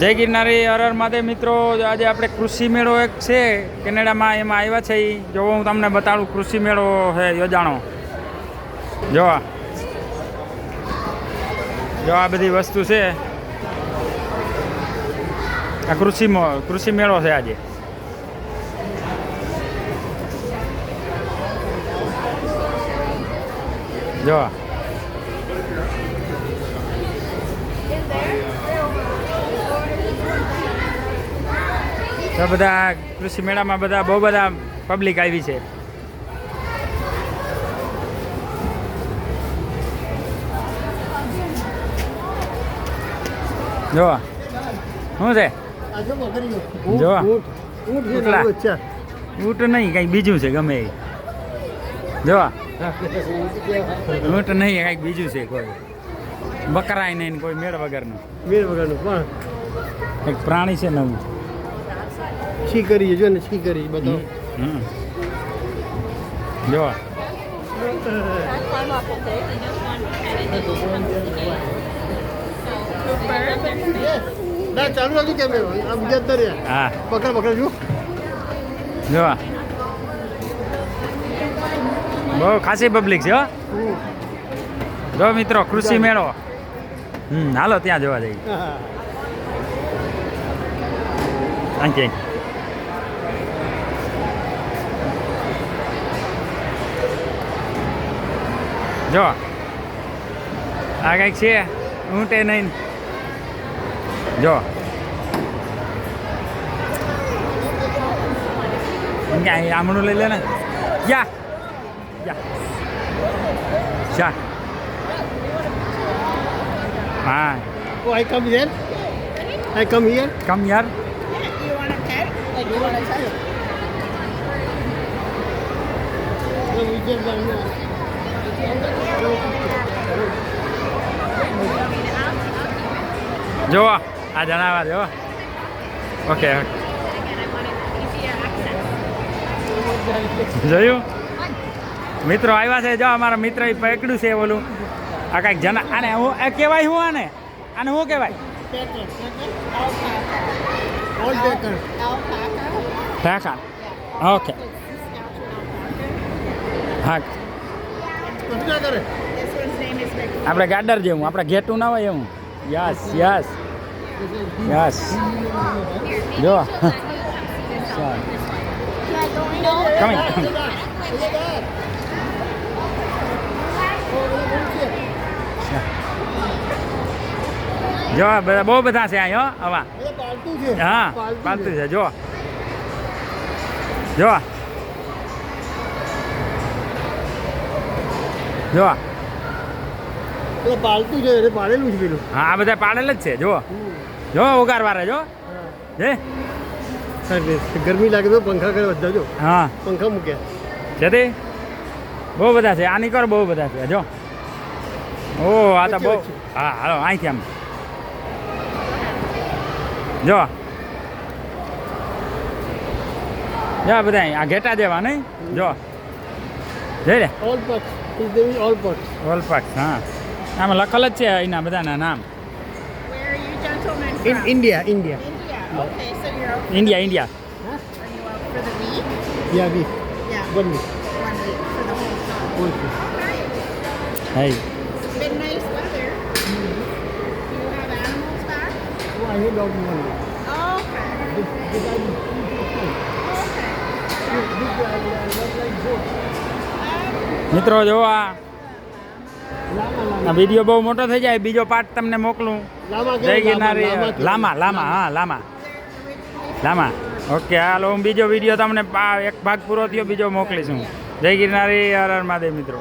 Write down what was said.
જય ગિરનારી અરર માટે મિત્રો, આજે આપણે કૃષિ મેળો એક છે, કેનેડામાં એમાં આવ્યા છે એ જો હું તમને બતાડું, કૃષિ મેળો છે, યોજાણો. જો જો આ બધી વસ્તુ છે. આ કૃષિ કૃષિ મેળો છે આજે. જો તો બધા કૃષિ મેળામાં બધા બહુ બધા પબ્લિક આવી છે. જો શું છે? જો. ઊંટ નહીં કંઈક બીજું છે ગમે એ. જો ઊંટ નહીં કંઈક બીજું છે કોઈ. બકરાય નહીં કોઈ મેળ વગરનું. મેળ વગરનું પણ. એક પ્રાણી છે નવું. છી કરીએ જો ને છી કરી બધું. જો. ચાલુ રાખી કેમ આ બીજા અંદર હા. પકડ પકડ જો. જો. બહુ ખાસી પબ્લિક છે હો. જો મિત્રો કૃષિ મેળો. હમ હાલો ત્યાં જોવા જઈએ. થેન્ક જો આ કંઈક છે ઊંટે નહીં જો ક્યાં આમણું લઈ લે ને યા યા ચા હા ઓ આઈ come here I come here કમ યાર You want a pet? Like you want a child? જો આ જણાવવા જો ઓકે જોયું? મિત્રો આવ્યા છે, જો અમારા મિત્ર પકડ્યું છે ઓલું. આ કાંઈક જણા આને હું, આ કહેવાય હું આને? આને શું કહેવાય? ઠાકા ઓકે હા. કશું ના કરે This one's name is Rick. આપણે ગાડર જેવું આપણે ઘેટું ના હોય એવું. Yes yes. યસ. જો. કમિંગ જો બધા બહુ બધા છે અહીં હો આવા. એ પાલતુ છે. હા પાલતું છે જો. જો. જો પાલતું છે એટલે પાડેલું છે પેલું. હા આ બધા પાડેલ જ છે જો જો ઉગારવારે જો જે ગરમી લાગે તો પંખા કરે બધા જો હા. પંખા મૂક્યા. જતી? બહુ બધા છે. આની કર બહુ બધા છે. જો ઓ આ તો બહુ. હા હાલો અહીંથી આમ. જો જો બધા. આ ઘેટા જેવા નહીં? જો જઈ રે ઓલ પક્ષ He's doing all parts. All parts, huh? I'm a local in Where are you gentlemen from? In India, India. India, okay, so you're out India, India. Huh? Are you out for the week? Yeah, week. Yeah. One week. One week for the whole time. One week. Hey. It's been nice weather. Mm -hmm. Do you have animals back? Oh, I need dogs. money. Oh, okay. This, this, I, okay. This, I, I love like goats. મિત્રો જો આ video બહુ મોટો થઈ જાય બીજો part તમને મોકલું. લામા જય ગિરનારી. લામા લાંબા હા લામા. લામા. ઓકે હાલો હું બીજો વીડિયો તમને એક ભાગ પૂરો થયો બીજો મોકલીશું. જય ગિરનારી હર હર મહાદેવ મિત્રો.